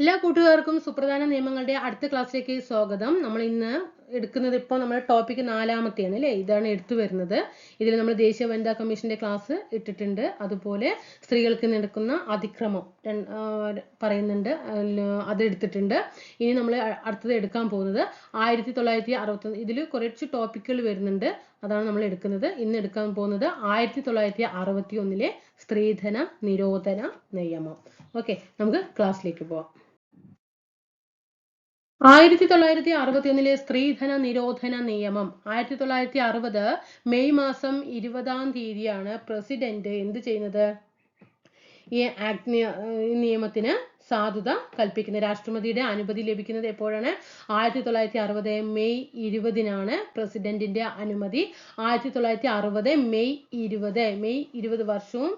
എല്ലാ കൂട്ടുകാർക്കും സുപ്രധാന നിയമങ്ങളുടെ അടുത്ത ക്ലാസ്സിലേക്ക് സ്വാഗതം. നമ്മൾ ഇന്ന് എടുക്കുന്നത് ഇപ്പോൾ നമ്മുടെ ടോപ്പിക് നാലാമത്തെയാണ് അല്ലേ? ഇതാണ് എടുത്തു വരുന്നത്. ഇതിൽ നമ്മൾ ദേശീയ വനിതാ കമ്മീഷന്റെ ക്ലാസ് ഇട്ടിട്ടുണ്ട്. അതുപോലെ സ്ത്രീകൾക്ക് നടക്കുന്ന അതിക്രമം പറയുന്നുണ്ട്. അത് എടുത്തിട്ടുണ്ട്. ഇനി നമ്മൾ അടുത്തത് എടുക്കാൻ പോകുന്നത്. ആയിരത്തി തൊള്ളായിരത്തി അറുപത്തി ഇതിൽ കുറച്ച് ടോപ്പിക്കുകൾ വരുന്നുണ്ട്. അതാണ് നമ്മൾ എടുക്കുന്നത്. ഇന്ന് എടുക്കാൻ പോകുന്നത് ആയിരത്തി തൊള്ളായിരത്തി അറുപത്തി ഒന്നിലെ സ്ത്രീധന നിരോധന നിയമം. ഓക്കെ നമുക്ക് ക്ലാസ്സിലേക്ക് പോവാം. ആയിരത്തി തൊള്ളായിരത്തി അറുപത്തി ഒന്നിലെ സ്ത്രീധന നിരോധന നിയമം. ആയിരത്തി തൊള്ളായിരത്തി അറുപത് മെയ് മാസം ഇരുപതാം തീയതിയാണ് പ്രസിഡന്റ് എന്ത് ചെയ്യുന്നത്? ഈ ആക്ട് നിയമത്തിന് സാധുത കൽപ്പിക്കുന്നത് രാഷ്ട്രപതിയുടെ അനുമതി ലഭിക്കുന്നത് എപ്പോഴാണ്? ആയിരത്തി തൊള്ളായിരത്തി അറുപത് മെയ് ഇരുപതിനാണ് പ്രസിഡന്റിന്റെ അനുമതി. ആയിരത്തി തൊള്ളായിരത്തി അറുപത് മെയ് ഇരുപത്. മെയ് ഇരുപത് വർഷവും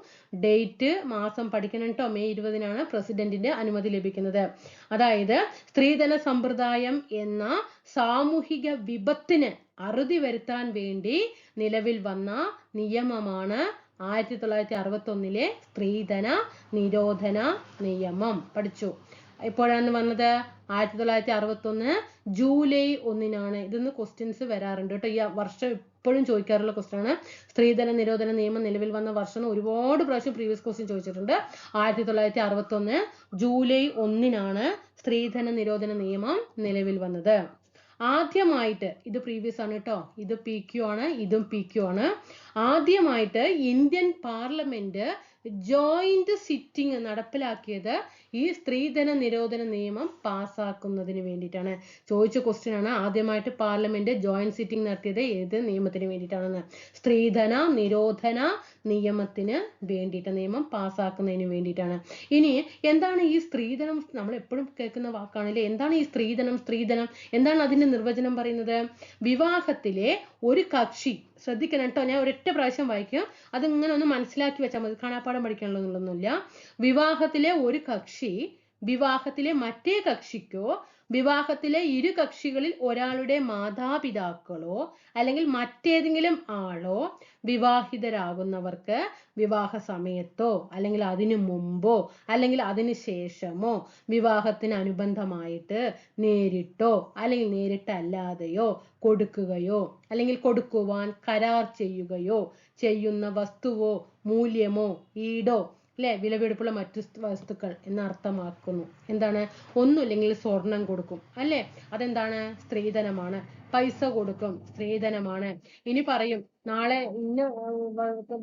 ഡേറ്റ് മാസം പഠിക്കണം കേട്ടോ. മെയ് ഇരുപതിനാണ് പ്രസിഡന്റിന്റെ അനുമതി ലഭിക്കുന്നത്. അതായത് സ്ത്രീധന സമ്പ്രദായം എന്ന സാമൂഹിക വിപത്തിന് അറുതി വരുത്താൻ വേണ്ടി നിലവിൽ വന്ന നിയമമാണ് ആയിരത്തി തൊള്ളായിരത്തി അറുപത്തി ഒന്നിലെ സ്ത്രീധന നിരോധന നിയമം. പഠിച്ചു. എപ്പോഴാണ് വന്നത്? ആയിരത്തി തൊള്ളായിരത്തി അറുപത്തി ഒന്ന് ജൂലൈ ഒന്നിനാണ്. ഇതിന്ന് ക്വസ്റ്റ്യൻസ് വരാറുണ്ട് കേട്ടോ. ഈ വർഷം എപ്പോഴും ചോദിക്കാറുള്ള ക്വസ്റ്റ്യൻ ആണ്. സ്ത്രീധന നിരോധന നിയമം നിലവിൽ വന്ന വർഷം ഒരുപാട് പ്രാവശ്യം പ്രീവിയസ് ക്വസ്റ്റ്യൻ ചോദിച്ചിട്ടുണ്ട്. ആയിരത്തി തൊള്ളായിരത്തി അറുപത്തി ഒന്ന് ജൂലൈ ഒന്നിനാണ് സ്ത്രീധന നിരോധന നിയമം നിലവിൽ വന്നത്. ആദ്യമായിട്ട് ഇത് പ്രീവിയസ് ആണ് കേട്ടോ ഇത് പി ക്യു ആണ് ഇതും പി ക്യു ആണ്. ആദ്യമായിട്ട് ഇന്ത്യൻ പാർലമെന്റ് ജോയിന്റ് സിറ്റിംഗ് നടപ്പിലാക്കിയത് ഈ സ്ത്രീധന നിരോധന നിയമം പാസ്സാക്കുന്നതിന് വേണ്ടിയിട്ടാണ്. ചോദിച്ച ക്വസ്റ്റ്യൻ ആണ് ആദ്യമായിട്ട് പാർലമെന്റ് ജോയിന്റ് സിറ്റിംഗ് നടത്തിയത് ഏത് നിയമത്തിന് വേണ്ടിയിട്ടാണെന്ന്? സ്ത്രീധന നിരോധന നിയമത്തിന് വേണ്ടിയിട്ട് നിയമം പാസ്സാക്കുന്നതിന് വേണ്ടിയിട്ടാണ്. ഇനി എന്താണ് ഈ സ്ത്രീധനം? നമ്മൾ എപ്പോഴും കേൾക്കുന്ന വാക്കാണല്ലേ? എന്താണ് ഈ സ്ത്രീധനം സ്ത്രീധനം? എന്താണ് അതിന്റെ നിർവചനം പറയുന്നത്? വിവാഹത്തിലെ ഒരു കക്ഷി ശ്രദ്ധിക്കണം കേട്ടോ ഞാൻ ഒരൊറ്റ പ്രാവശ്യം വായിക്കും. അത് ഇങ്ങനെ ഒന്ന് മനസ്സിലാക്കി വെച്ചാൽ മതി. കാണാപ്പാടം പഠിക്കാനുള്ളതൊന്നുമില്ല വിവാഹത്തിലെ ഒരു കക്ഷി വിവാഹത്തിലെ മറ്റേ കക്ഷിക്കോ വിവാഹത്തിലെ ഇരു കക്ഷികളിൽ ഒരാളുടെ മാതാപിതാക്കളോ അല്ലെങ്കിൽ മറ്റേതെങ്കിലും ആളോ വിവാഹിതരാകുന്നവർക്ക് വിവാഹ സമയത്തോ അല്ലെങ്കിൽ അതിനു മുമ്പോ അല്ലെങ്കിൽ അതിനു ശേഷമോ വിവാഹത്തിന് അനുബന്ധമായിട്ട് നേരിട്ടോ അല്ലെങ്കിൽ നേരിട്ടല്ലാതെയോ കൊടുക്കുകയോ അല്ലെങ്കിൽ കൊടുക്കുവാൻ കരാർ ചെയ്യുകയോ ചെയ്യുന്ന വസ്തുവോ മൂല്യമോ ഈടോ അല്ലെ വിലപിടിപ്പുള്ള മറ്റു വസ്തുക്കൾ എന്ന് അർത്ഥമാക്കുന്നു എന്താണ്? ഒന്നുമില്ലെങ്കിൽ സ്വർണം കൊടുക്കും. അല്ലെ? അതെന്താണ്? സ്ത്രീധനമാണ്. പൈസ കൊടുക്കും. സ്ത്രീധനമാണ്. ഇനി പറയും നാളെ ഇന്ന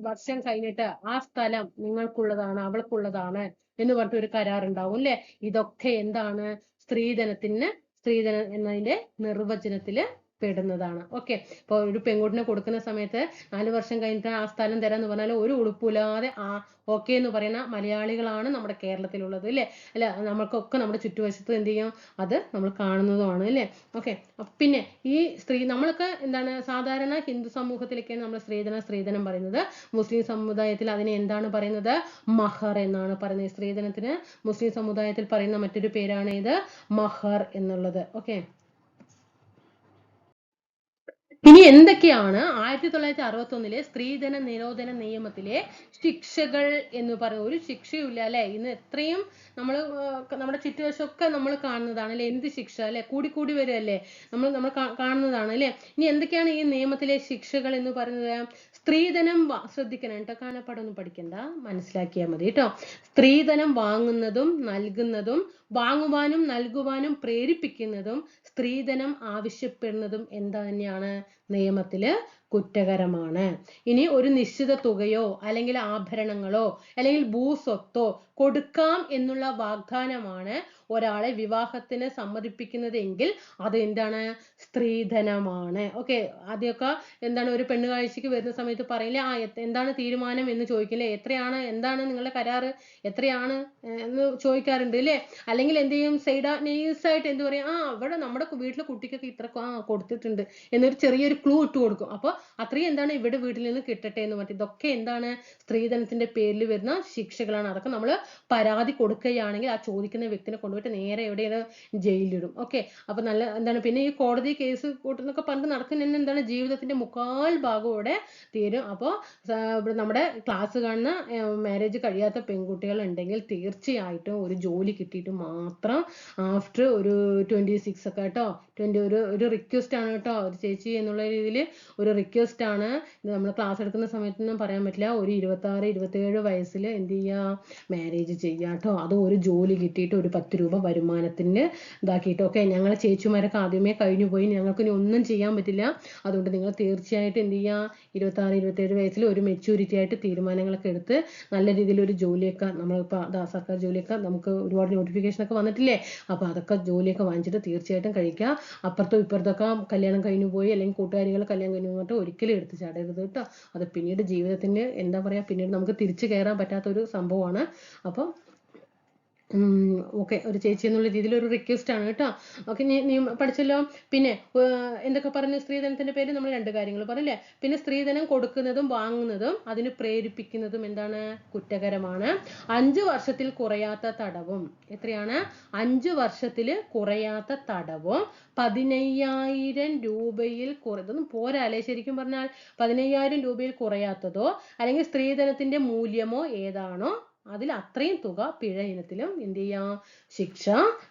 വർഷം കഴിഞ്ഞിട്ട് ആ സ്ഥലം നിങ്ങൾക്കുള്ളതാണ് അവൾക്കുള്ളതാണ് എന്ന് പറഞ്ഞിട്ട് ഒരു കരാർ ഉണ്ടാവും അല്ലെ ഇതൊക്കെ എന്താണ്? സ്ത്രീധനത്തിന് സ്ത്രീധനം എന്നതിന്റെ നിർവചനത്തിൽ പെടുന്നതാണ് ഓക്കെ ഇപ്പൊ ഒരു പെൺകുട്ടിനെ കൊടുക്കുന്ന സമയത്ത് നാല് വർഷം കഴിഞ്ഞിട്ട് ആ സ്ഥലം തരാന്ന് പറഞ്ഞാൽ ഒരു ഉടുപ്പില്ലാതെ ആ ഓക്കെ എന്ന് പറയുന്ന മലയാളികളാണ് നമ്മുടെ കേരളത്തിലുള്ളത് അല്ലേ അല്ല നമ്മൾക്കൊക്കെ നമ്മുടെ ചുറ്റുവശത്ത് എന്ത് ചെയ്യും? അത് നമ്മൾ കാണുന്നതുമാണ് അല്ലേ ഓക്കെ പിന്നെ ഈ സ്ത്രീ നമ്മളൊക്കെ എന്താണ് സാധാരണ ഹിന്ദു സമൂഹത്തിലൊക്കെയാണ് നമ്മൾ സ്ത്രീധനം സ്ത്രീധനം പറയുന്നത്. മുസ്ലിം സമുദായത്തിൽ അതിനെ എന്താണ് പറയുന്നത്? മഹർ എന്നാണ് പറയുന്നത്. സ്ത്രീധനത്തിന് മുസ്ലിം സമുദായത്തിൽ പറയുന്ന മറ്റൊരു പേരാണ് ഇത് മഹർ എന്നുള്ളത്. ഓക്കെ ഇനി എന്തൊക്കെയാണ് ആയിരത്തി തൊള്ളായിരത്തി അറുപത്തി ഒന്നിലെ സ്ത്രീധന നിരോധന നിയമത്തിലെ ശിക്ഷകൾ എന്ന് പറയുന്ന ഒരു ശിക്ഷയുമില്ല അല്ലെ? ഇന്ന് എത്രയും നമ്മൾ നമ്മുടെ ചുറ്റുവശമൊക്കെ നമ്മൾ കാണുന്നതാണ് അല്ലെ? എന്ത് ശിക്ഷ അല്ലെ? കൂടിക്കൂടി കൂടി വരികയല്ലേ? നമ്മൾ നമ്മൾ കാണുന്നതാണ് അല്ലെ? ഇനി എന്തൊക്കെയാണ് ഈ നിയമത്തിലെ ശിക്ഷകൾ എന്ന് പറയുന്നത്? സ്ത്രീധനം ശ്രദ്ധിക്കണം കേട്ടോ കാണാപ്പാടം ഒന്നും പഠിക്കണ്ട. മനസ്സിലാക്കിയാൽ മതി കേട്ടോ സ്ത്രീധനം വാങ്ങുന്നതും നൽകുന്നതും വാങ്ങുവാനും നൽകുവാനും പ്രേരിപ്പിക്കുന്നതും സ്ത്രീധനം ആവശ്യപ്പെടുന്നതും എന്താ തന്നെയാണ്? നിയമത്തിൽ കുറ്റകരമാണ്. ഇനി ഒരു നിശ്ചിത തുകയോ അല്ലെങ്കിൽ ആഭരണങ്ങളോ അല്ലെങ്കിൽ ഭൂസ്വത്തോ കൊടുക്കാം എന്നുള്ള വാഗ്ദാനമാണ് ഒരാളെ വിവാഹത്തിന് സമ്മതിപ്പിക്കുന്നത് എങ്കിൽ അത് എന്താണ്? സ്ത്രീധനമാണ്. ഓക്കെ ആദ്യമൊക്കെ എന്താണ് ഒരു പെണ്ണ് കാഴ്ചക്ക് വരുന്ന സമയത്ത് പറയില്ലേ ആ എന്താണ് തീരുമാനം? എന്ന് ചോദിക്കില്ലേ എത്രയാണ്? എന്താണ് നിങ്ങളുടെ കരാറ്? എത്രയാണ്? എന്ന് ചോദിക്കാറുണ്ട് അല്ലേ അല്ലെങ്കിൽ എന്ത് ചെയ്യും? സൈഡ് ആയിട്ട് എന്ത് പറയും? ആ അവിടെ നമ്മുടെ വീട്ടിലെ കുട്ടിക്കൊക്കെ ഇത്ര ആ കൊടുത്തിട്ടുണ്ട്. എന്നൊരു ചെറിയൊരു ക്ലൂ ഇട്ട് കൊടുക്കും. അപ്പോൾ അത്രയും എന്താണ് ഇവിടെ വീട്ടിൽ നിന്ന് കിട്ടട്ടെ എന്ന് മറ്റേ ഇതൊക്കെ എന്താണ് സ്ത്രീധനത്തിന്റെ പേരിൽ വരുന്ന ശിക്ഷകളാണ്. അതൊക്കെ നമ്മൾ പരാതി കൊടുക്കുകയാണെങ്കിൽ ആ ചോദിക്കുന്ന വ്യക്തിനെ കൊണ്ടുപോയിട്ട് നേരെ എവിടെയാണ് ജയിലിടും ഓക്കെ അപ്പൊ നല്ല എന്താണ് പിന്നെ ഈ കോടതി കേസ് കൂട്ടുന്നൊക്കെ പറഞ്ഞിട്ട് നടക്കുന്ന എന്താണ് ജീവിതത്തിന്റെ മുക്കാൽ ഭാഗം ഇവിടെ തീരും. അപ്പോൾ നമ്മുടെ ക്ലാസ് കാണുന്ന മാരേജ് കഴിയാത്ത പെൺകുട്ടികൾ ഉണ്ടെങ്കിൽ തീർച്ചയായിട്ടും ഒരു ജോലി കിട്ടിയിട്ട് മാത്രം ആഫ്റ്റർ ഒരു ട്വന്റി സിക്സ് ഒക്കെ കേട്ടോ ട്വന്റി ഒരു ഒരു റിക്വസ്റ്റ് ആണ് കേട്ടോ. ഒരു ചേച്ചി എന്നുള്ള രീതിയിൽ ഒരു റിക്വസ്റ്റ് ആണ്. നമ്മൾ ക്ലാസ് എടുക്കുന്ന സമയത്തൊന്നും പറയാൻ പറ്റില്ല. ഒരു ഇരുപത്തി ഇരുപത്താറ് ഇരുപത്തേഴ് വയസ്സിൽ എന്ത് ചെയ്യുക മാരേജ് ചെയ്യുക കേട്ടോ. അത് ഒരു ജോലി കിട്ടിയിട്ട് ഒരു പത്ത് രൂപ വരുമാനത്തിന് ഇതാക്കിയിട്ട്. ഓക്കെ ഞങ്ങളെ ചേച്ചിമാരൊക്കെ ആദ്യമേ കഴിഞ്ഞു പോയി. ഞങ്ങൾക്ക് ഇനി ഒന്നും ചെയ്യാൻ പറ്റില്ല. അതുകൊണ്ട് നിങ്ങൾ തീർച്ചയായിട്ടും എന്ത് ചെയ്യുക ഇരുപത്താറ് ഇരുപത്തേഴ് വയസ്സിൽ ഒരു മെച്യൂരിറ്റി ആയിട്ട് തീരുമാനങ്ങളൊക്കെ എടുത്ത് നല്ല രീതിയിൽ ഒരു ജോലിയൊക്കെ നമ്മളിപ്പോൾ അതാ സർക്കാർ ജോലിയൊക്കെ നമുക്ക് ഒരുപാട് നോട്ടിഫിക്കേഷൻ ഒക്കെ വന്നിട്ടില്ലേ? അപ്പോൾ അതൊക്കെ ജോലിയൊക്കെ വാങ്ങിച്ചിട്ട് തീർച്ചയായിട്ടും കഴിക്കുക. അപ്പുറത്തും ഇപ്പുറത്തൊക്കെ കല്യാണം കഴിഞ്ഞു പോയി അല്ലെങ്കിൽ കൂട്ടുകാരികൾ കല്യാണം കഴിഞ്ഞു പോയിട്ട് ഒരിക്കലും എടുത്ത് ചാടരുത് കേട്ടോ. അത് പിന്നീട് ജീവിതത്തിന് എന്താ പറയാ? പിന്നീട് നമുക്ക് തിരിച്ചു കയറാൻ പറ്റാത്ത ഒരു സംഭവമാണ്. അപ്പോൾ ഓക്കെ ഒരു ചേച്ചി എന്നുള്ള രീതിയിൽ ഒരു റിക്വസ്റ്റ് ആണ് കേട്ടോ. ഓക്കെ നീ പഠിച്ചല്ലോ? പിന്നെ എന്തൊക്കെ പറഞ്ഞു? സ്ത്രീധനത്തിന്റെ പേര് നമ്മൾ രണ്ട് കാര്യങ്ങൾ പറഞ്ഞില്ലേ? പിന്നെ സ്ത്രീധനം കൊടുക്കുന്നതും വാങ്ങുന്നതും അതിന് പ്രേരിപ്പിക്കുന്നതും എന്താണ്? കുറ്റകരമാണ്. അഞ്ച് വർഷത്തിൽ കുറയാത്ത തടവും. എത്രയാണ്? അഞ്ച് വർഷത്തിൽ കുറയാത്ത തടവും. പതിനയ്യായിരം രൂപയിൽ കുറ ഇതൊന്നും പോരാല്ലേ ശരിക്കും പറഞ്ഞാൽ? പതിനയ്യായിരം രൂപയിൽ കുറയാത്തതോ? അല്ലെങ്കിൽ സ്ത്രീധനത്തിന്റെ മൂല്യമോ ഏതാണോ? അതിൽ അത്രയും തുക പിഴ ഇനത്തിലും എന്ത് ചെയ്യാം? ശിക്ഷ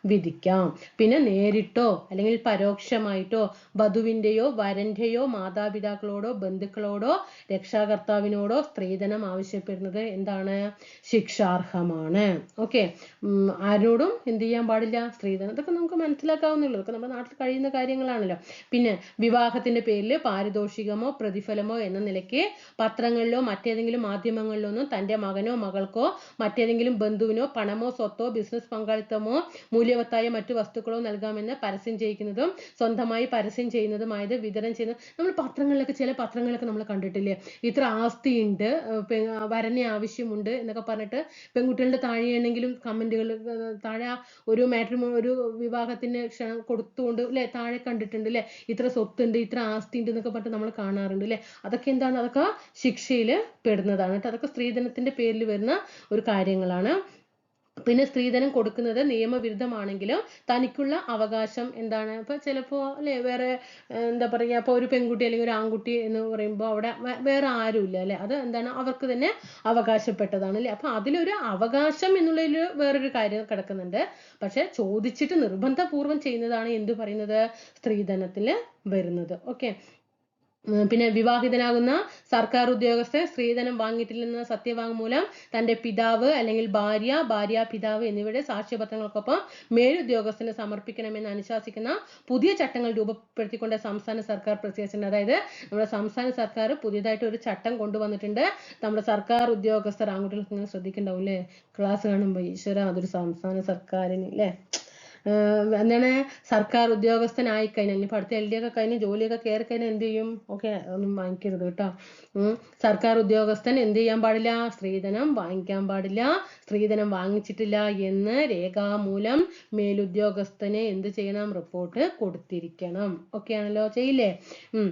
വിധിക്കാം. പിന്നെ നേരിട്ടോ അല്ലെങ്കിൽ പരോക്ഷമായിട്ടോ വധുവിന്റെയോ വരന്റെയോ മാതാപിതാക്കളോടോ ബന്ധുക്കളോടോ രക്ഷാകർത്താവിനോടോ സ്ത്രീധനം ആവശ്യപ്പെടുന്നത് എന്താണ്? ശിക്ഷാർഹമാണ്. ഓക്കെ. ആരോടും എന്ത് ചെയ്യാൻ പാടില്ല? സ്ത്രീധനം. ഇതൊക്കെ നമുക്ക് മനസ്സിലാക്കാവുന്നുള്ളൂ. ഇതൊക്കെ നമ്മുടെ നാട്ടിൽ കഴിയുന്ന കാര്യങ്ങളാണല്ലോ. പിന്നെ വിവാഹത്തിന്റെ പേരിൽ പാരിതോഷികമോ പ്രതിഫലമോ എന്ന നിലയ്ക്ക് പത്രങ്ങളിലോ മറ്റേതെങ്കിലും മാധ്യമങ്ങളിലോ ഒന്നും തന്റെ മകനോ മകൾക്കോ മറ്റേതെങ്കിലും ബന്ധുവിനോ പണമോ സ്വത്തോ ബിസിനസ് പങ്കാളിത്തമോ മൂല്യവത്തായ മറ്റു വസ്തുക്കളോ നൽകാമെന്ന് പരസ്യം ചെയ്യിക്കുന്നതും സ്വന്തമായി പരസ്യം ചെയ്യുന്നതുമായത് വിതരണം ചെയ്യുന്ന നമ്മൾ പത്രങ്ങളിലൊക്കെ ചില പത്രങ്ങളൊക്കെ നമ്മൾ കണ്ടിട്ടില്ലേ? ഇത്ര ആസ്തിയുണ്ട് വരനെ ആവശ്യമുണ്ട് എന്നൊക്കെ പറഞ്ഞിട്ട് പെൺകുട്ടികളുടെ താഴെയാണെങ്കിലും കമന്റുകൾ താഴെ ഒരു മാട്രിമോ ഒരു വിവാഹത്തിന് ക്ഷണം കൊടുത്തുകൊണ്ട് അല്ലെ താഴെ കണ്ടിട്ടുണ്ട് അല്ലെ ഇത്ര സ്വത്തുണ്ട് ഇത്ര ആസ്തി ഉണ്ട് എന്നൊക്കെ പറഞ്ഞിട്ട് നമ്മൾ കാണാറുണ്ട് അല്ലെ അതൊക്കെ എന്താണ്? അതൊക്കെ ശിക്ഷയിൽ പെടുന്നതാണ് അതൊക്കെ സ്ത്രീധനത്തിന്റെ പേരിൽ വരുന്ന ഒരു കാര്യങ്ങളാണ്. പിന്നെ സ്ത്രീധനം കൊടുക്കുന്നത് നിയമവിരുദ്ധമാണെങ്കിലും തനിക്കുള്ള അവകാശം എന്താണ്? ഇപ്പൊ ചിലപ്പോ അല്ലെ വേറെ എന്താ പറയാ ഇപ്പൊ ഒരു പെൺകുട്ടി അല്ലെങ്കിൽ ഒരു ആൺകുട്ടി എന്ന് പറയുമ്പോൾ അവിടെ വേറെ ആരുമില്ല അല്ലെ? അത് എന്താണ്? അവർക്ക് തന്നെ അവകാശപ്പെട്ടതാണ് അല്ലെ? അപ്പൊ അതിലൊരു അവകാശം എന്നുള്ളതിൽ വേറൊരു കാര്യം കിടക്കുന്നുണ്ട്. പക്ഷെ ചോദിച്ചിട്ട് നിർബന്ധപൂർവം ചെയ്യുന്നതാണ് എന്ത് പറയുന്നത്? സ്ത്രീധനത്തിൽ വരുന്നത്. ഓക്കെ. പിന്നെ വിവാഹിതനാകുന്ന സർക്കാർ ഉദ്യോഗസ്ഥൻ സ്ത്രീധനം വാങ്ങിയിട്ടില്ലെന്ന സത്യവാങ്മൂലം തന്റെ പിതാവ് അല്ലെങ്കിൽ ഭാര്യ ഭാര്യ പിതാവ് എന്നിവരുടെ സാക്ഷ്യപത്രങ്ങൾക്കൊപ്പം മേലുദ്യോഗസ്ഥന് സമർപ്പിക്കണമെന്ന് അനുശാസിക്കുന്ന പുതിയ ചട്ടങ്ങൾ രൂപപ്പെടുത്തിക്കൊണ്ട് സംസ്ഥാന സർക്കാർ പ്രസിദ്ധീകരിച്ചിട്ടുണ്ട് അതായത് നമ്മുടെ സംസ്ഥാന സർക്കാർ പുതിയതായിട്ട് ഒരു ചട്ടം കൊണ്ടുവന്നിട്ടുണ്ട്. നമ്മുടെ സർക്കാർ ഉദ്യോഗസ്ഥർ ആൺകുട്ടികൾക്ക് ഇങ്ങനെ ശ്രദ്ധിക്കണ്ടാവും അല്ലേ ക്ലാസ് കാണുമ്പോൾ ഈശ്വര അതൊരു സംസ്ഥാന സർക്കാരിന് അല്ലേ എന്താണ് സർക്കാർ ഉദ്യോഗസ്ഥനായി കഴിഞ്ഞാൽ ഇനിയിപ്പോൾ അടുത്ത എൽ ഡി ഒക്കെ കഴിഞ്ഞ് ജോലിയൊക്കെ കയറി കഴിഞ്ഞാൽ എന്ത് ചെയ്യും? ഓക്കെ ഒന്നും വാങ്ങിക്കരുത് കേട്ടോ. സർക്കാർ ഉദ്യോഗസ്ഥൻ എന്ത് ചെയ്യാൻ പാടില്ല? സ്ത്രീധനം വാങ്ങിക്കാൻ പാടില്ല. സ്ത്രീധനം വാങ്ങിച്ചിട്ടില്ല എന്ന് രേഖാമൂലം മേലുദ്യോഗസ്ഥനെ എന്ത് ചെയ്യണം? റിപ്പോർട്ട് കൊടുത്തിരിക്കണം. ഓക്കെ ആണല്ലോ ചെയ്യില്ലേ? ഉം.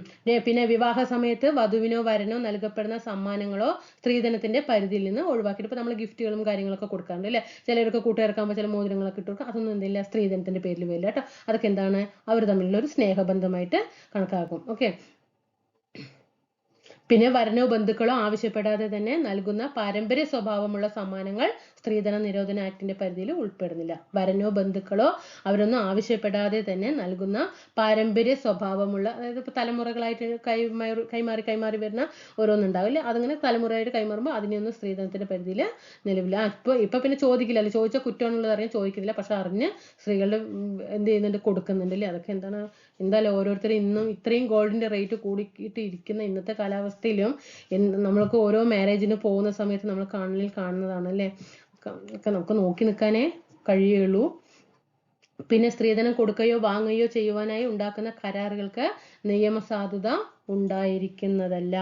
പിന്നെ വിവാഹ സമയത്ത് വധുവിനോ വരനോ നൽകപ്പെടുന്ന സമ്മാനങ്ങളോ സ്ത്രീധനത്തിന്റെ പരിധിയിൽ നിന്ന് ഒഴിവാക്കിയിട്ട് ഇപ്പൊ നമ്മൾ ഗിഫ്റ്റുകളും കാര്യങ്ങളൊക്കെ കൊടുക്കാറുണ്ട് അല്ലേ? ചിലർക്ക് കൂട്ടുകാർക്കാകുമ്പോൾ ചില മോതിരങ്ങളൊക്കെ ഇട്ട് കൊടുക്കുക അതൊന്നും എന്തില്ല സ്ത്രീധനത്തിന്റെ പേരിൽ വരില്ല കേട്ടോ. അതൊക്കെ എന്താണ്? അവർ തമ്മിലുള്ള ഒരു സ്നേഹബന്ധമായിട്ട് കണക്കാക്കും. ഓക്കെ പിന്നെ വരനോ ബന്ധുക്കളോ ആവശ്യപ്പെടാതെ തന്നെ നൽകുന്ന പാരമ്പര്യ സ്വഭാവമുള്ള സമ്മാനങ്ങൾ സ്ത്രീധന നിരോധന ആക്ടിന്റെ പരിധിയിൽ ഉൾപ്പെടുന്നില്ല. വരനോ ബന്ധുക്കളോ അവരൊന്നും ആവശ്യപ്പെടാതെ തന്നെ നൽകുന്ന പാരമ്പര്യ സ്വഭാവമുള്ള അതായത് ഇപ്പൊ തലമുറകളായിട്ട് കൈമാറി കൈമാറി കൈമാറി വരുന്ന ഓരോന്നുണ്ടാവില്ല അതങ്ങനെ തലമുറയായിട്ട് കൈമാറുമ്പോൾ അതിനെയൊന്നും സ്ത്രീധനത്തിന്റെ പരിധിയിൽ നിലവില്ല ഇപ്പൊ ഇപ്പൊ പിന്നെ ചോദിക്കില്ലല്ലോ ചോദിച്ച കുറ്റമാണെന്നുള്ളത് അറിയാൻ ചോദിക്കുന്നില്ല പക്ഷെ അറിഞ്ഞ് സ്ത്രീകളുടെ എന്ത് ചെയ്യുന്നുണ്ട്? കൊടുക്കുന്നുണ്ട് അല്ലേ? അതൊക്കെ എന്താണ് എന്തായാലും ഓരോരുത്തർ ഇന്നും ഇത്രയും ഗോൾഡിന്റെ റേറ്റ് കൂടിയിട്ട് ഇരിക്കുന്ന ഇന്നത്തെ കാലാവസ്ഥയിലും നമ്മൾക്ക് ഓരോ മാരേജിന് പോകുന്ന സമയത്ത് നമ്മൾ കണ്ണിൽ കാണുന്നതാണ് അല്ലേ? ഒക്കെ നമുക്ക് നോക്കി നിൽക്കാനേ കഴിയുള്ളൂ. പിന്നെ സ്ത്രീധനം കൊടുക്കുകയോ വാങ്ങുകയോ ചെയ്യുവാനായി ഉണ്ടാക്കുന്ന കരാറുകൾക്ക് നിയമസാധുത ഉണ്ടായിരിക്കുന്നതല്ല.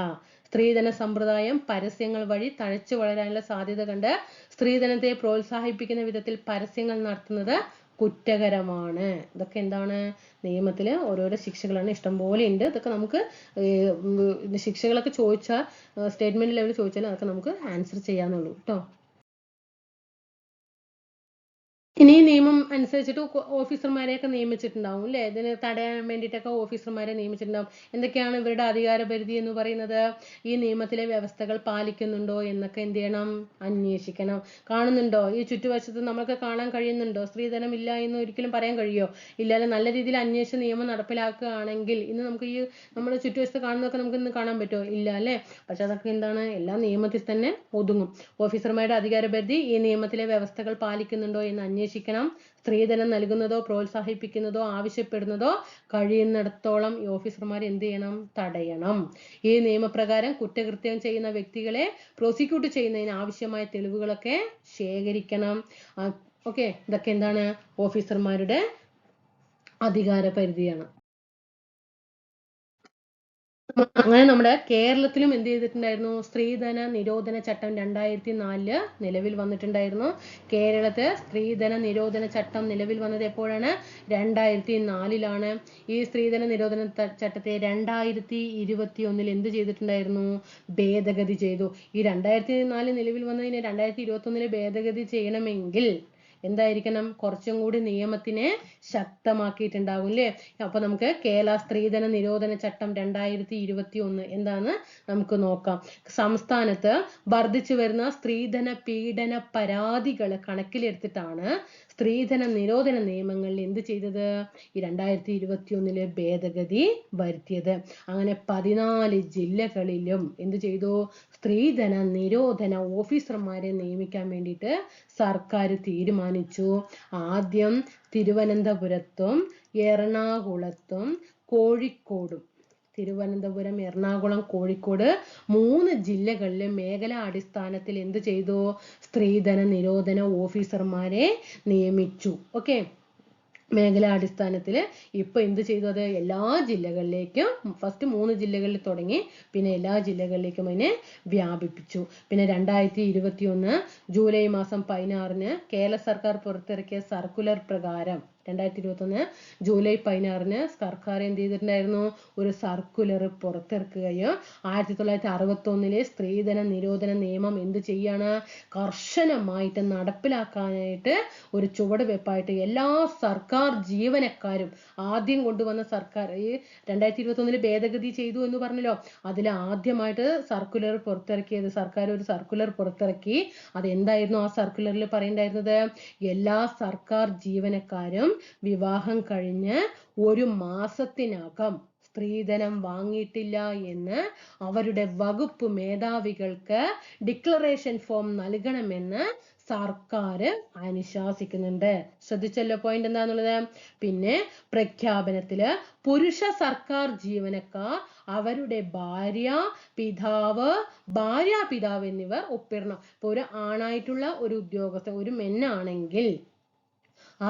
സ്ത്രീധന സമ്പ്രദായം പരസ്യങ്ങൾ വഴി തഴച്ചു വളരാനുള്ള സാധ്യത കണ്ട് സ്ത്രീധനത്തെ പ്രോത്സാഹിപ്പിക്കുന്ന വിധത്തിൽ പരസ്യങ്ങൾ നടത്തുന്നത് കുറ്റകരമാണ്. ഇതൊക്കെ എന്താണ്? നിയമത്തിൽ ഓരോരോ ശിക്ഷകളാണ് ഇഷ്ടംപോലെ ഉണ്ട്. ഇതൊക്കെ നമുക്ക് ശിക്ഷകളൊക്കെ ചോദിച്ചാൽ സ്റ്റേറ്റ്മെന്റ് ലെവലിൽ ചോദിച്ചാൽ അതൊക്കെ നമുക്ക് ആൻസർ ചെയ്യാന്നുള്ളൂ. കേട്ടോ ഇനി നിയമം അനുസരിച്ചിട്ട് ഓഫീസർമാരെയൊക്കെ നിയമിച്ചിട്ടുണ്ടാവും അല്ലേ ഇതിന് തടയാൻ വേണ്ടിയിട്ടൊക്കെ ഓഫീസർമാരെ നിയമിച്ചിട്ടുണ്ടാവും. എന്തൊക്കെയാണ് ഇവരുടെ അധികാരപരിധി എന്ന് പറയുന്നത്? ഈ നിയമത്തിലെ വ്യവസ്ഥകൾ പാലിക്കുന്നുണ്ടോ എന്നൊക്കെ എന്ത് ചെയ്യണം? അന്വേഷിക്കണം. കാണുന്നുണ്ടോ? ഈ ചുറ്റുവശത്ത് നമുക്ക് കാണാൻ കഴിയുന്നുണ്ടോ? സ്ത്രീധനം ഇല്ല എന്ന് ഒരിക്കലും പറയാൻ കഴിയോ? ഇല്ലാതെ നല്ല രീതിയിൽ അന്വേഷിച്ച് നിയമം നടപ്പിലാക്കുകയാണെങ്കിൽ ഇന്ന് നമുക്ക് ഈ നമ്മുടെ ചുറ്റുവശത്ത് കാണുന്നതൊക്കെ നമുക്ക് ഇന്ന് കാണാൻ പറ്റുമോ? ഇല്ല അല്ലേ പക്ഷെ അതൊക്കെ എന്താണ്? എല്ലാം നിയമത്തിൽ തന്നെ ഒതുങ്ങും. ഓഫീസർമാരുടെ അധികാരപരിധി ഈ നിയമത്തിലെ വ്യവസ്ഥകൾ പാലിക്കുന്നുണ്ടോ എന്ന് അന്വേഷിക്കണം. സ്ത്രീധനം നൽകുന്നതോ പ്രോത്സാഹിപ്പിക്കുന്നതോ ആവശ്യപ്പെടുന്നതോ കഴിയുന്നിടത്തോളം ഈ ഓഫീസർമാർ എന്ത് ചെയ്യണം? തടയണം. ഈ നിയമപ്രകാരം കുറ്റകൃത്യം ചെയ്യുന്ന വ്യക്തികളെ പ്രോസിക്യൂട്ട് ചെയ്യുന്നതിന് ആവശ്യമായ തെളിവുകളൊക്കെ ശേഖരിക്കണം. ഓക്കെ ഇതൊക്കെ എന്താണ്? ഓഫീസർമാരുടെ അധികാര പരിധിയാണ് അങ്ങനെ നമ്മുടെ കേരളത്തിലും എന്ത് ചെയ്തിട്ടുണ്ടായിരുന്നു? സ്ത്രീധന നിരോധന ചട്ടം രണ്ടായിരത്തി നാലിൽ നിലവിൽ വന്നിട്ടുണ്ടായിരുന്നു. കേരളത്തെ സ്ത്രീധന നിരോധന ചട്ടം നിലവിൽ വന്നത് എപ്പോഴാണ്? രണ്ടായിരത്തി നാലിലാണ് ഈ സ്ത്രീധന നിരോധന ചട്ടത്തെ രണ്ടായിരത്തി ഇരുപത്തി ഒന്നിൽ എന്ത് ചെയ്തിട്ടുണ്ടായിരുന്നു? ഭേദഗതി ചെയ്തു. ഈ രണ്ടായിരത്തി നാല് നിലവിൽ വന്നതിന് രണ്ടായിരത്തി ഇരുപത്തി ഒന്നിൽ ഭേദഗതി ചെയ്യണമെങ്കിൽ എന്തായിരിക്കണം? കുറച്ചും കൂടി നിയമത്തിനെ ശക്തമാക്കിയിട്ടുണ്ടാവും അല്ലേ അപ്പൊ നമുക്ക് കേരള സ്ത്രീധന നിരോധന ചട്ടം രണ്ടായിരത്തി ഇരുപത്തി ഒന്ന് എന്താന്ന് നമുക്ക് നോക്കാം. സംസ്ഥാനത്ത് വർദ്ധിച്ചു വരുന്ന സ്ത്രീധന പീഡന പരാതികൾ കണക്കിലെടുത്തിട്ടാണ് സ്ത്രീധന നിരോധന നിയമങ്ങളിൽ എന്ത് ചെയ്തത്? ഈ രണ്ടായിരത്തി ഇരുപത്തി ഒന്നിൽ ഭേദഗതി വരുത്തിയത്. അങ്ങനെ പതിനാല് ജില്ലകളിലും എന്ത് ചെയ്തു? സ്ത്രീധന നിരോധന ഓഫീസർമാരെ നിയമിക്കാൻ വേണ്ടിയിട്ട് സർക്കാർ തീരുമാനിച്ചു. ആദ്യം തിരുവനന്തപുരത്തും എറണാകുളത്തും കോഴിക്കോടും തിരുവനന്തപുരം എറണാകുളം കോഴിക്കോട് മൂന്ന് ജില്ലകളിലെ മേഖലാ അടിസ്ഥാനത്തിൽ എന്ത് ചെയ്തു? സ്ത്രീധന നിരോധന ഓഫീസർമാരെ നിയമിച്ചു. ഓക്കെ മേഖലാ അടിസ്ഥാനത്തിൽ ഇപ്പൊ എന്ത് ചെയ്തു? അത് എല്ലാ ജില്ലകളിലേക്കും ഫസ്റ്റ് മൂന്ന് ജില്ലകളിൽ തുടങ്ങി പിന്നെ എല്ലാ ജില്ലകളിലേക്കും അതിനെ വ്യാപിപ്പിച്ചു. പിന്നെ രണ്ടായിരത്തി ഇരുപത്തി ഒന്ന് ജൂലൈ മാസം പതിനാറിന് കേരള സർക്കാർ പുറത്തിറക്കിയ സർക്കുലർ പ്രകാരം രണ്ടായിരത്തി ഇരുപത്തൊന്ന് ജൂലൈ പതിനാറിന് സർക്കാർ എന്ത് ചെയ്തിട്ടുണ്ടായിരുന്നു? ഒരു സർക്കുലർ പുറത്തിറക്കുകയും ആയിരത്തി തൊള്ളായിരത്തി അറുപത്തൊന്നിലെ സ്ത്രീധന നിരോധന നിയമം എന്ത് ചെയ്യാണ്? കർശനമായിട്ട് നടപ്പിലാക്കാനായിട്ട് ഒരു ചുവട് വെപ്പായിട്ട് എല്ലാ സർക്കാർ ജീവനക്കാരും ആദ്യം കൊണ്ടുവന്ന സർക്കാർ ഈ രണ്ടായിരത്തി ഇരുപത്തൊന്നിൽ ഭേദഗതി ചെയ്തു എന്ന് പറഞ്ഞല്ലോ. അതിൽ ആദ്യമായിട്ട് സർക്കുലർ പുറത്തിറക്കിയത് സർക്കാർ ഒരു സർക്കുലർ പുറത്തിറക്കി. അത് എന്തായിരുന്നു ആ സർക്കുലറിൽ പറയണ്ടായിരുന്നത്? എല്ലാ സർക്കാർ ജീവനക്കാരും വിവാഹം കഴിഞ്ഞ് ഒരു മാസത്തിനകം സ്ത്രീധനം വാങ്ങിയിട്ടില്ല എന്ന് അവരുടെ വകുപ്പ് മേധാവികൾക്ക് ഡിക്ലറേഷൻ ഫോം നൽകണമെന്ന് സർക്കാർ അനുശാസിക്കുന്നുണ്ട്. ശ്രദ്ധിച്ചല്ലോ പോയിന്റ് എന്താന്നുള്ളത്? പിന്നെ പ്രഖ്യാപനത്തിൽ പുരുഷ സർക്കാർ ജീവനക്കാർ അവരുടെ ഭാര്യ പിതാവ് ഭാര്യ പിതാവ് എന്നിവർ ഒപ്പിടണം. ഇപ്പൊ ഒരു ആണായിട്ടുള്ള ഒരു ഉദ്യോഗസ്ഥ ഒരു മെന്നാണെങ്കിൽ ആ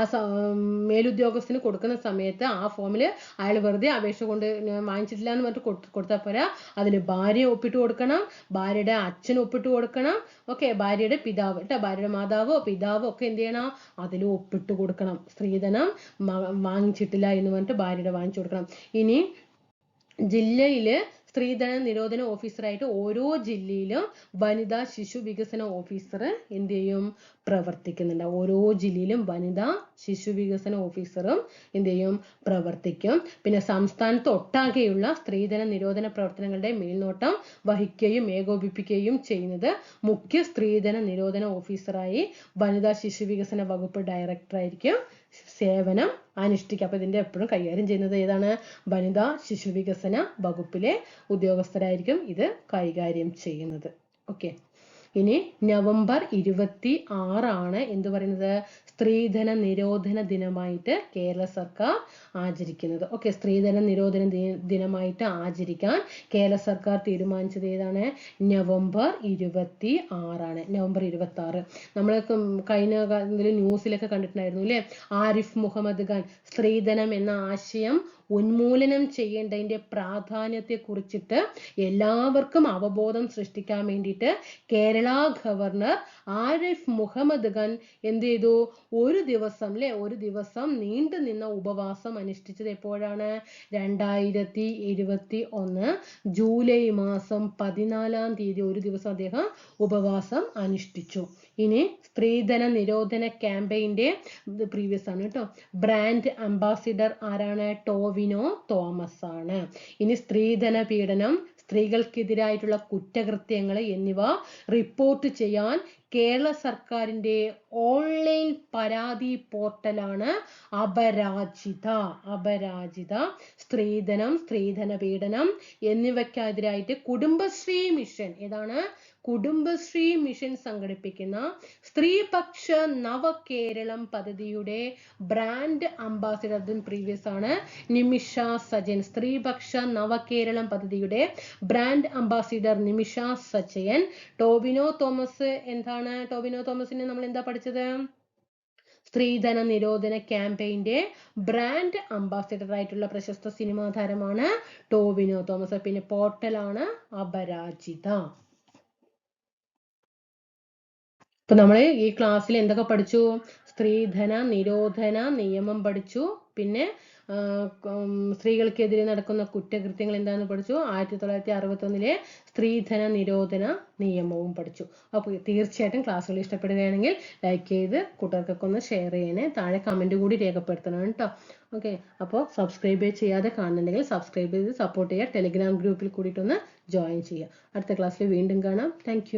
മേലുദ്യോഗസ്ഥന് കൊടുക്കുന്ന സമയത്ത് ആ ഫോമിൽ അയാൾ വെറുതെ അപേക്ഷ കൊണ്ട് വാങ്ങിച്ചിട്ടില്ല എന്ന് പറഞ്ഞിട്ട് കൊടു- കൊടുത്താൽ പോരാ. അതിൽ ഭാര്യ ഒപ്പിട്ട് കൊടുക്കണം ഭാര്യയുടെ അച്ഛൻ ഒപ്പിട്ട് കൊടുക്കണം ഓക്കെ ഭാര്യയുടെ പിതാവ് കേട്ടോ ഭാര്യയുടെ മാതാവോ പിതാവോ ഒക്കെ എന്ത് ചെയ്യണം? അതിൽ ഒപ്പിട്ട് കൊടുക്കണം. സ്ത്രീധനം വാങ്ങിച്ചിട്ടില്ല എന്ന് പറഞ്ഞിട്ട് ഭാര്യയുടെ വാങ്ങിച്ചു കൊടുക്കണം. ഇനി ജില്ലയിൽ സ്ത്രീധന നിരോധന ഓഫീസറായിട്ട് ഓരോ ജില്ലയിലും വനിതാ ശിശു വികസന ഓഫീസർ എന്ത് ചെയ്യും? പ്രവർത്തിക്കുന്നുണ്ട്. ഓരോ ജില്ലയിലും വനിതാ ശിശു വികസന ഓഫീസറും എന്ത് ചെയ്യും? പ്രവർത്തിക്കും. പിന്നെ സംസ്ഥാനത്ത് ഒട്ടാകെയുള്ള സ്ത്രീധന നിരോധന പ്രവർത്തനങ്ങളുടെ മേൽനോട്ടം വഹിക്കുകയും ഏകോപിപ്പിക്കുകയും ചെയ്യുന്നത് മുഖ്യ സ്ത്രീധന നിരോധന ഓഫീസറായി വനിതാ ശിശു വികസന വകുപ്പ് ഡയറക്ടർ ആയിരിക്കും സേവനം അനുഷ്ഠിക്കുക. അപ്പൊ ഇതിന്റെ എപ്പോഴും കൈകാര്യം ചെയ്യുന്നത് ഏതാണ്? വനിതാ ശിശു വികസന വകുപ്പിലെ ഉദ്യോഗസ്ഥരായിരിക്കും ഇത് കൈകാര്യം ചെയ്യുന്നത്. ഓക്കെ. ഇനി നവംബർ ഇരുപത്തി ആറാണ് എന്ത് പറയുന്നത്? സ്ത്രീധന നിരോധന ദിനമായിട്ട് കേരള സർക്കാർ ആചരിക്കുന്നത്. ഓക്കെ സ്ത്രീധന നിരോധന ദിനമായിട്ട് ആചരിക്കാൻ കേരള സർക്കാർ തീരുമാനിച്ചത് ഏതാണ്? നവംബർ ഇരുപത്തി ആറാണ്. നവംബർ ഇരുപത്തി ആറ് നമ്മൾ കഴിഞ്ഞ ന്യൂസിലൊക്കെ കണ്ടിട്ടുണ്ടായിരുന്നു അല്ലേ? ആരിഫ് മുഹമ്മദ് ഖാൻ സ്ത്രീധനം എന്ന ആശയം ഉന്മൂലനം ചെയ്യേണ്ടതിന്റെ പ്രാധാന്യത്തെ കുറിച്ചിട്ട് എല്ലാവർക്കും അവബോധം സൃഷ്ടിക്കാൻ വേണ്ടിയിട്ട് കേരള ഗവർണർ ആരിഫ് മുഹമ്മദ് ഖാൻ എന്ത് ചെയ്തു? ഒരു ദിവസം അല്ലെ ഒരു ദിവസം നീണ്ടു നിന്ന ഉപവാസം അനുഷ്ഠിച്ചത് എപ്പോഴാണ്? രണ്ടായിരത്തി ഇരുപത്തി ഒന്ന് ജൂലൈ മാസം പതിനാലാം തീയതി ഒരു ദിവസം അദ്ദേഹം ഉപവാസം അനുഷ്ഠിച്ചു. ഇനി സ്ത്രീധന നിരോധന ക്യാമ്പയിന്റെ പ്രീവിയസ് ആണ് കേട്ടോ. ബ്രാൻഡ് അംബാസിഡർ ആരാണ്? ടോവിനോ തോമസ് ആണ് ഇനി സ്ത്രീധന പീഡനം സ്ത്രീകൾക്കെതിരായിട്ടുള്ള കുറ്റകൃത്യങ്ങൾ എന്നിവ റിപ്പോർട്ട് ചെയ്യാൻ കേരള സർക്കാരിന്റെ ഓൺലൈൻ പരാതി പോർട്ടലാണ് അപരാജിത. അപരാജിത സ്ത്രീധനം സ്ത്രീധന പീഡനം എന്നിവയ്ക്കെതിരായിട്ട് കുടുംബശ്രീ മിഷൻ ഏതാണ്? കുടുംബശ്രീ മിഷൻ സംഘടിപ്പിക്കുന്ന സ്ത്രീപക്ഷ നവകേരളം പദ്ധതിയുടെ ബ്രാൻഡ് അംബാസിഡർ പ്രീവിയസ് ആണ് നിമിഷ സജയൻ സ്ത്രീപക്ഷ നവകേരളം പദ്ധതിയുടെ ബ്രാൻഡ് അംബാസിഡർ നിമിഷ സജയൻ. ടോബിനോ തോമസ് എന്താണ്? ടോബിനോ തോമസിനെ നമ്മൾ എന്താ പഠിച്ചത്? സ്ത്രീധന നിരോധന ക്യാമ്പയിന്റെ ബ്രാൻഡ് അംബാസിഡർ ആയിട്ടുള്ള പ്രശസ്ത സിനിമാ താരമാണ് ടോവിനോ തോമസ്. പിന്നെ പോർട്ടലാണ് അപരാജിത. ഇപ്പൊ നമ്മൾ ഈ ക്ലാസ്സിൽ എന്തൊക്കെ പഠിച്ചു? സ്ത്രീധന നിരോധന നിയമം പഠിച്ചു. പിന്നെ സ്ത്രീകൾക്കെതിരെ നടക്കുന്ന കുറ്റകൃത്യങ്ങൾ എന്താണെന്ന് പഠിച്ചു? ആയിരത്തി തൊള്ളായിരത്തി അറുപത്തി ഒന്നിലെ സ്ത്രീധന നിരോധന നിയമവും പഠിച്ചു. അപ്പോൾ തീർച്ചയായിട്ടും ക്ലാസ്സുകൾ ഇഷ്ടപ്പെടുകയാണെങ്കിൽ ലൈക്ക് ചെയ്ത് കൂട്ടുകാർക്കൊക്കെ ഒന്ന് ഷെയർ ചെയ്യണേ. താഴെ കമന്റ് കൂടി രേഖപ്പെടുത്തണം കേട്ടോ. ഓക്കെ അപ്പോൾ സബ്സ്ക്രൈബ് ചെയ്യാതെ കാണുന്നുണ്ടെങ്കിൽ സബ്സ്ക്രൈബ് ചെയ്ത് സപ്പോർട്ട് ചെയ്യുക. ടെലിഗ്രാം ഗ്രൂപ്പിൽ കൂടിയിട്ടൊന്ന് ജോയിൻ ചെയ്യുക. അടുത്ത ക്ലാസ്സിൽ വീണ്ടും കാണാം. താങ്ക്